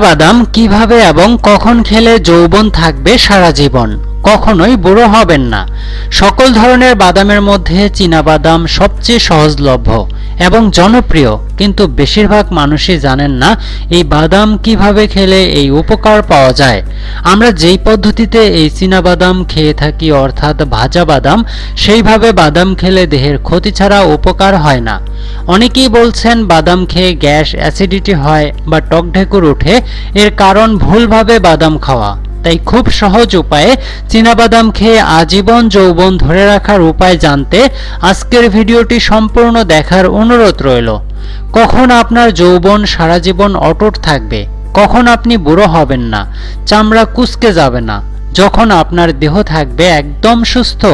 বাদাম কীভাবে এবং কখন খেলে যৌবন থাকবে সারা জীবন? কখনোই বুড়ো হবেন না। সকল ধরনের বাদামের মধ্যে বাদাম সবচেয়ে সহজলভ্য। এবং জনপ্রিয়, কিন্তু বেশিরভাগ মানুষই জানেন না এই বাদাম কীভাবে খেলে এই উপকার পাওয়া যায়। আমরা যেই পদ্ধতিতে এই বাদাম খেয়ে থাকি, অর্থাৎ ভাজা বাদাম, সেইভাবে বাদাম খেলে দেহের ক্ষতি ছাড়া উপকার হয় না। অনেকেই বলছেন বাদাম খেয়ে গ্যাস অ্যাসিডিটি হয় বা টক ঢেকুর ওঠে, এর কারণ ভুলভাবে বাদাম খাওয়া। তাই খুব সহজ উপায়ে চীনাবাদাম খেয়ে আজীবন যৌবন ধরে রাখার উপায় জানতে আজকের ভিডিওটি সম্পূর্ণ দেখার অনুরোধ রইল। কখন আপনার যৌবন সারা জীবন অটুট থাকবে? কখন আপনি বুড়ো হবেন না? চামড়া কুচকে যাবে না? যখন আপনার দেহ থাকবে একদম সুস্থ?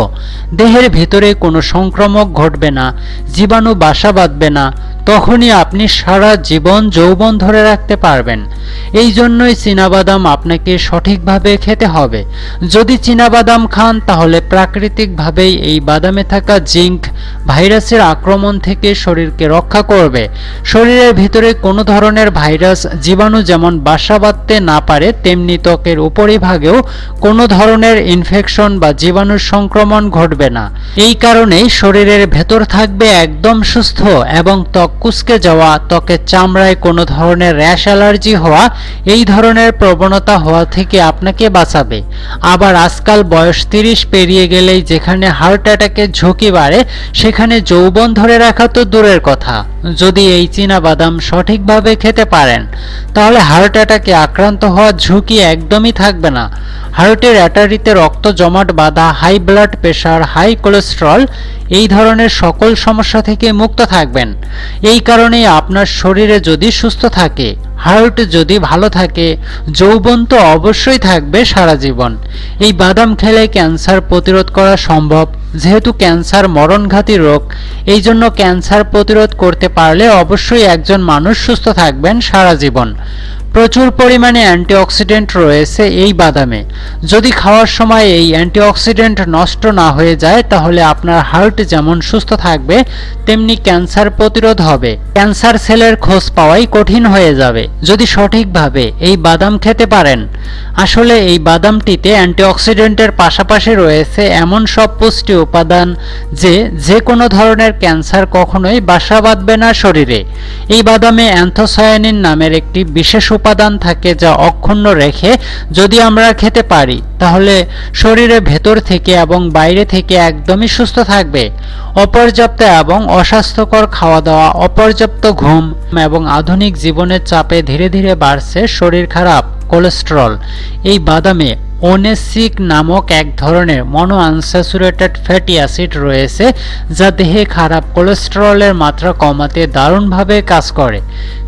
দেহের ভিতরে কোনো সংক্রমক ঘটবে না? জীবাণু বাসা বাঁধবে না? তখনই আপনি সারা জীবন যৌবন ধরে রাখতে পারবেন। এই জন্যই চীনাবাদাম আপনাকে সঠিকভাবে খেতে হবে। যদি চীনাবাদাম খান, তাহলে প্রাকৃতিকভাবেই এই বাদামে থাকা জিঙ্ক ভাইরাসের আক্রমণ থেকে শরীরকে রক্ষা করবে। শরীরের ভিতরে কোনো ধরনের ভাইরাস জীবাণু যেমন বাসা বাঁধতে না পারে, তেমনি ত্বকের উপরিভাগেও কোনো ধরনের ইনফেকশন বা জীবাণুর সংক্রমণ ঘটবে না। এই কারণেই শরীরের ভেতর থাকবে একদম সুস্থ এবং ত্বক কুচকে যাওয়া ত্বকের চামড়ায় কোনো ধরনের র্যাশ অ্যালার্জি হওয়া, এই ধরনের প্রবণতা হওয়া থেকে আপনাকে বাঁচাবে। আবার আজকাল বয়স তিরিশ পেরিয়ে গেলেই যেখানে হার্ট অ্যাটাকের ঝুঁকি বাড়ে, সেখানে যৌবন ধরে রাখা তো দূরের কথা। যদি এই চীনা বাদাম সঠিকভাবে খেতে পারেন, তাহলে হার্ট অ্যাটাকে আক্রান্ত হওয়ার ঝুঁকি একদমই থাকবে না। হার্টের অ্যাটারিতে রক্ত জমাট বাঁধা, high blood pressure high cholesterol, এই ধরনের সকল সমস্যা থেকে মুক্ত থাকবেন। এই কারণেই আপনার শরীরে যদি সুস্থ থাকে, হার্ট যদি ভালো থাকে, যৌবন তো অবশ্যই থাকবে সারা জীবন। এই বাদাম খেলে ক্যান্সার প্রতিরোধ করা সম্ভব। যেহেতু ক্যান্সার মরণঘাতী রোগ, এই জন্য ক্যান্সার প্রতিরোধ করতে পারলে অবশ্যই একজন মানুষ সুস্থ থাকবেন সারা জীবন। প্রচুর পরিমাণে অ্যান্টিঅক্সিডেন্ট রয়েছে এই বাদামে। যদি খাওয়ার সময় এই অ্যান্টিঅক্সিডেন্ট নষ্ট না হয়ে যায়, তাহলে আপনার হার্ট যেমন সুস্থ থাকবে, তেমনি ক্যান্সার প্রতিরোধ হবে। ক্যান্সার সেলের খোঁজ পাওয়াই কঠিন হয়ে যাবে। যদি সঠিকভাবে এই বাদাম খেতে পারেন। আসলে এই বাদামটিতে অ্যান্টিঅক্সিডেন্টের পাশাপাশি রয়েছে এমন সব পুষ্টি উপাদান যে যে কোনো ধরনের ক্যান্সার কখনোই বাসা বাঁধবে না শরীরে। এই বাদামে অ্যান্থোসায়ানিন নামের একটি বিশেষ উপাদান থাকে যা অক্ষুণ্ণ রেখে যদি আমরা খেতে পারি, তাহলে শরীরে ভেতর থেকে এবং বাইরে থেকে একদমই সুস্থ থাকবে। অপর্যাপ্ত এবং অস্বাস্থ্যকর খাওয়া দাওয়া অপর্যাপ্ত ঘুম এবং আধুনিক জীবনের চাপে ধীরে ধীরে বাড়ছে শরীর খারাপ, কোলেস্টেরল। এই বাদামে ওনেসিক নামক এক ধরনের মনো আনস্যাচুরেটেড ফ্যাটি অ্যাসিড রয়েছে, যা দেহে খারাপ কোলেস্টেরলের মাত্রা কমাতে দারুণভাবে কাজ করে।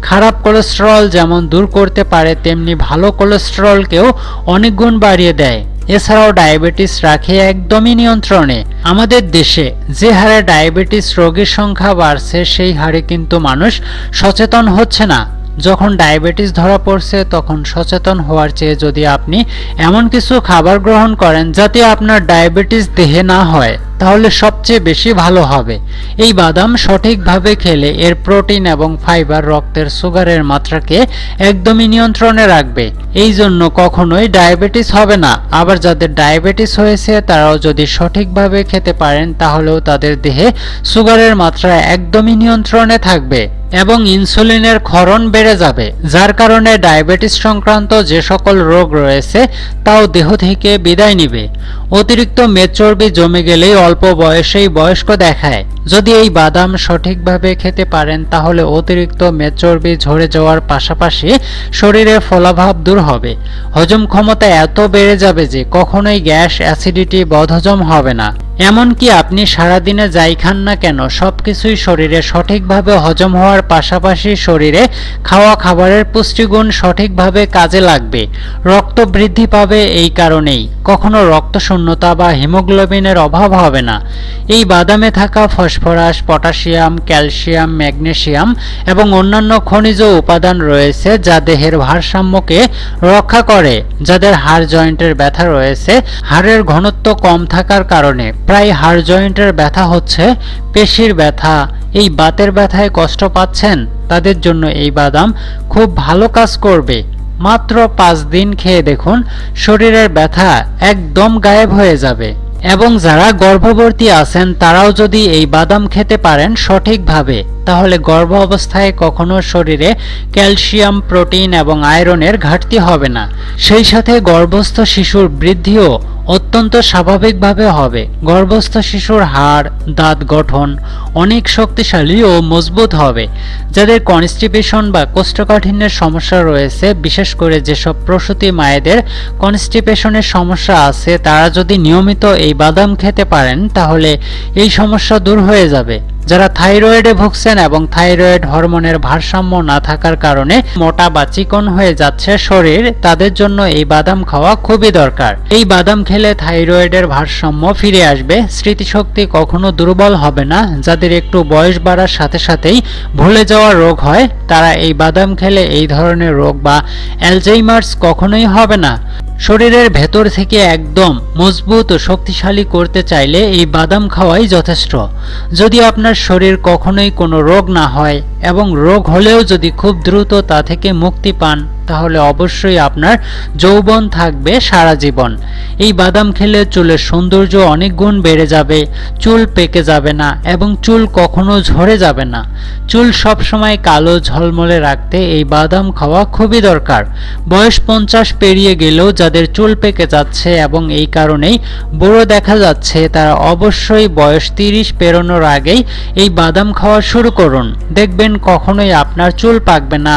খারাপ কোলেস্টেরল যেমন দূর করতে পারে, তেমনি ভালো কোলেস্টেরলকেও অনেক গুণ বাড়িয়ে দেয়। এছাড়াও ডায়াবেটিস রাখে একদমই নিয়ন্ত্রণে। আমাদের দেশে যে হারে ডায়াবেটিস রোগীর সংখ্যা বাড়ছে, সেই হারে কিন্তু মানুষ সচেতন হচ্ছে না। যখন ডায়াবেটিস ধরা পড়ছে তখন সচেতন হওয়ার চেয়ে যদি আপনি এমন কিছু খাবার গ্রহণ করেন যাতে আপনার ডায়াবেটিস দেহে না হয়। তাহলে সবচেয়ে বেশি ভালো হবে। এই বাদাম সঠিকভাবে খেলে এর প্রোটিন এবং ফাইবার রক্তের সুগারের মাত্রাকে একদমই নিয়ন্ত্রণে রাখবে। এই জন্য কখনোই ডায়াবেটিস হবে না। আবার যাদের ডায়াবেটিস হয়েছে, তারাও যদি সঠিকভাবে খেতে পারেন, তাহলেও তাদের দেহে সুগারের মাত্রা একদমই নিয়ন্ত্রণে থাকবে এবং ইনসুলিনের ক্ষরণ বেড়ে যাবে। যার কারণে ডায়াবেটিস সংক্রান্ত যে সকল রোগ রয়েছে, তাও দেহ থেকে বিদায় নিবে। অতিরিক্ত মেদ চর্বি জমে গেলেই অল্প বয়সেই বয়স্ক দেখায়। যদি এই বাদাম সঠিকভাবে খেতে পারেন, তাহলে অতিরিক্ত মেচর্বি ঝরে যাওয়ার পাশাপাশি শরীরে ফলাভাব দূর হবে। হজম ক্ষমতা এত বেড়ে যাবে যে কখনোই গ্যাস অ্যাসিডিটি বদহজম হবে না। এমনকি আপনি সারাদিনে যাই খান না কেন, সবকিছুই শরীরে সঠিকভাবে হজম হওয়ার পাশাপাশি শরীরে খাওয়া খাবারের পুষ্টিগুণ সঠিকভাবে কাজে লাগবে। রক্ত বৃদ্ধি পাবে এই কারণেই। কখনো রক্ত শূন্যতা বা হিমোগ্লোবিনের অভাব হবে না। এই বাদামে থাকা ফসফরাস, পটাশিয়াম, ক্যালসিয়াম ম্যাগনেশিয়াম এবং অন্যান্য খনিজ উপাদান রয়েছে যা দেহের ভারসাম্যকে রক্ষা করে, যাদের হাড় জয়েন্টের ব্যথা রয়েছে, হাড়ের ঘনত্ব কম থাকার কারণে। প্রায় হাড় জয়েন্টের ব্যথা হচ্ছে, পেশির ব্যথা। এই বাতের ব্যথায় কষ্ট পাচ্ছেন? তাদের জন্য এই বাদাম খুব ভালো কাজ করবে। মাত্র পাঁচ দিন খেয়ে দেখুন, শরীরের ব্যথা একদম গায়েব হয়ে যাবে। এবং যারা গর্ভবতী আছেন, তারাও যদি এই বাদাম খেতে পারেন সঠিকভাবে, তাহলে গর্ভ অবস্থায় কখনো শরীরে ক্যালসিয়াম, প্রোটিন এবং আয়রনের ঘাটতি হবে না। সেই সাথে গর্ভস্থ শিশুর বৃদ্ধিও অত্যন্ত স্বাভাবিকভাবে হবে। গর্ভস্থ শিশুর হাড়, দাঁত গঠন অনেক শক্তিশালী ও মজবুত হবে। যাদের কনস্টিপেশন বা কোষ্ঠকাঠিন্যের সমস্যা রয়েছে, বিশেষ করে যেসব প্রসূতি মায়েদের কনস্টিপেশনের সমস্যা আছে, তারা যদি নিয়মিত এই বাদাম খেতে পারেন, তাহলে এই সমস্যা দূর হয়ে যাবে। যারা থাইরয়েডে ভুগছেন এবং থাইরয়েড হরমোনের ভারসাম্য না থাকার কারণে মোটা বা চিকন হয়ে যাচ্ছে শরীর, তাদের জন্য এই বাদাম খাওয়া খুবই দরকার। এই বাদাম খেলে থাইরয়েডের ভারসাম্য ফিরে আসবে। স্মৃতিশক্তি কখনো দুর্বল হবে না। যাদের একটু বয়স বাড়ার সাথে সাথেই ভুলে যাওয়ার রোগ হয়, তারা এই বাদাম খেলে এই ধরনের রোগ বা অ্যালজাইমার্স কখনোই হবে না। শরীরের ভেতর থেকে একদম মজবুত ও শক্তিশালী করতে চাইলে এই বাদাম খাওয়াই যথেষ্ট। যদি আপনার শরীর কখনোই কোনো রোগ না হয় এবং রোগ হলেও যদি খুব দ্রুত তা থেকে মুক্তি পান তাহলে অবশ্যই আপনার যৌবন থাকবে সারা জীবন। এই বাদাম খেলে চুলের সৌন্দর্য অনেক গুণ বেড়ে যাবে, চুল পেকে যাবে না এবং চুল কখনো ঝরে যাবে না। চুল সবসময় কালো ঝলমলে রাখতে এই বাদাম খাওয়া খুবই দরকার। বয়স পঞ্চাশ পেরিয়ে গেলেও যাদের চুল পেকে যাচ্ছে এবং এই কারণেই বুড়ো দেখা যাচ্ছে, তারা অবশ্যই বয়স তিরিশ পেরোনোর আগেই এই বাদাম খাওয়া শুরু করুন। দেখবেন কখনোই আপনার চুল পাকবে না।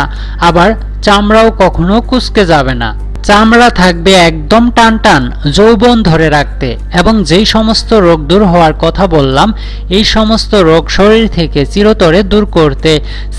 আবার চামড়াও কখনো কুচকে যাবে না। চামড়া থাকবে একদম টান টান যৌবন ধরে রাখতে। এবং যেই সমস্ত রোগ দূর হওয়ার কথা বললাম, এই সমস্ত রোগ শরীর থেকে চিরতরে দূর করতে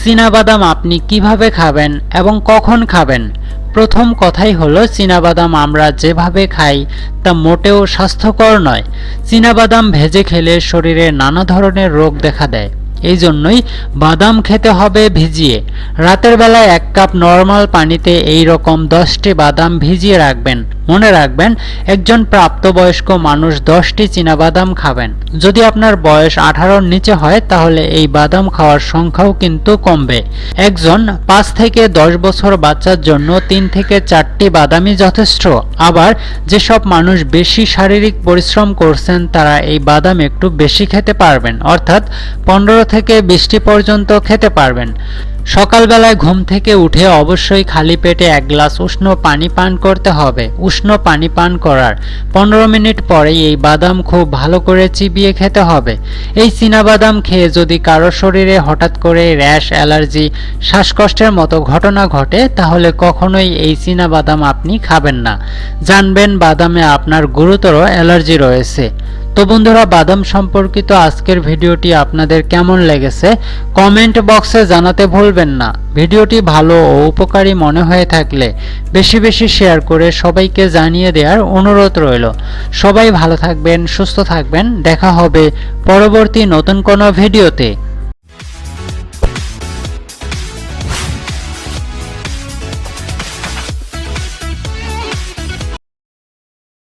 চীনাবাদাম আপনি কীভাবে খাবেন এবং কখন খাবেন? প্রথম কথাই হলো, চীনাবাদাম আমরা যেভাবে খাই তা মোটেও স্বাস্থ্যকর নয়। চীনাবাদাম ভেজে খেলে শরীরে নানা ধরনের রোগ দেখা দেয়। এই জন্যই বাদাম খেতে হবে ভিজিয়ে। রাতের বেলায় এক কাপ নর্মাল পানিতে এই রকম দশটি বাদাম ভিজিয়ে রাখবেন। মনে রাখবেন, একজন প্রাপ্তবয়স্ক মানুষ দশটি বাদাম খাবেন। যদি আপনার বয়স আঠারোর নিচে হয়, তাহলে এই বাদাম খাওয়ার সংখ্যাও কিন্তু কমবে। একজন পাঁচ থেকে দশ বছর বাচ্চার জন্য তিন থেকে চারটি বাদামই যথেষ্ট। আবার যেসব মানুষ বেশি শারীরিক পরিশ্রম করছেন, তারা এই বাদাম একটু বেশি খেতে পারবেন। অর্থাৎ পনেরো থেকে বিশটি পর্যন্ত খেতে পারবেন। সকালবেলায় ঘুম থেকে উঠে অবশ্যই খালি পেটে এক গ্লাস উষ্ণ পানি পান করতে হবে। উষ্ণ পানি পান করার পনেরো মিনিট পরেই এই বাদাম খুব ভালো করে চিবিয়ে খেতে হবে। এই বাদাম খেয়ে যদি কারও শরীরে হঠাৎ করে র্যাশ, অ্যালার্জি, শ্বাসকষ্টের মতো ঘটনা ঘটে, তাহলে কখনোই এই বাদাম আপনি খাবেন না। জানবেন বাদামে আপনার গুরুতর অ্যালার্জি রয়েছে। তো বন্ধুরা, বাদাম সম্পর্কিত আজকের ভিডিওটি আপনাদের কেমন লেগেছে কমেন্ট বক্সে জানাতে ভুলবেন না। ভিডিওটি ভালো ও উপকারী মনে হয়ে থাকলে বেশি বেশি শেয়ার করে সবাইকে জানিয়ে দেওয়ার অনুরোধ রইল। সবাই ভালো থাকবেন, সুস্থ থাকবেন। দেখা হবে পরবর্তী নতুন কোনো ভিডিওতে।